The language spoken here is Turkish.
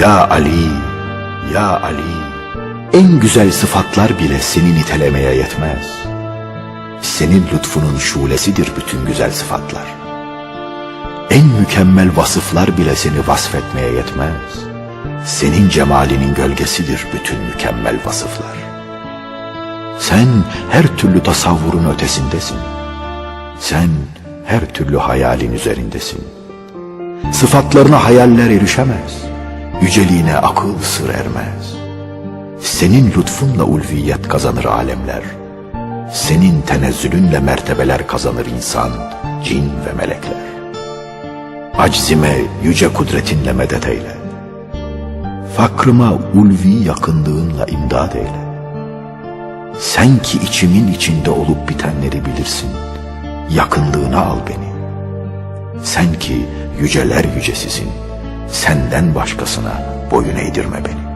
Ya Ali, ya Ali, en güzel sıfatlar bile seni nitelemeye yetmez. Senin lütfunun şulesidir bütün güzel sıfatlar. En mükemmel vasıflar bile seni vasfetmeye yetmez. Senin cemalinin gölgesidir bütün mükemmel vasıflar. Sen her türlü tasavvurun ötesindesin. Sen her türlü hayalin üzerindesin. Sıfatlarına hayaller erişemez. Yüceliğine akıl sır ermez. Senin lütfunla ulviyet kazanır alemler. Senin tenezzülünle mertebeler kazanır insan, cin ve melekler. Aczime yüce kudretinle medet eyle. Fakrıma ulvi yakınlığınla imdad eyle. Sen ki içimin içinde olup bitenleri bilirsin. Yakınlığına al beni. Sen ki yüceler yücesisin. Senden başkasına boyun eğdirme beni.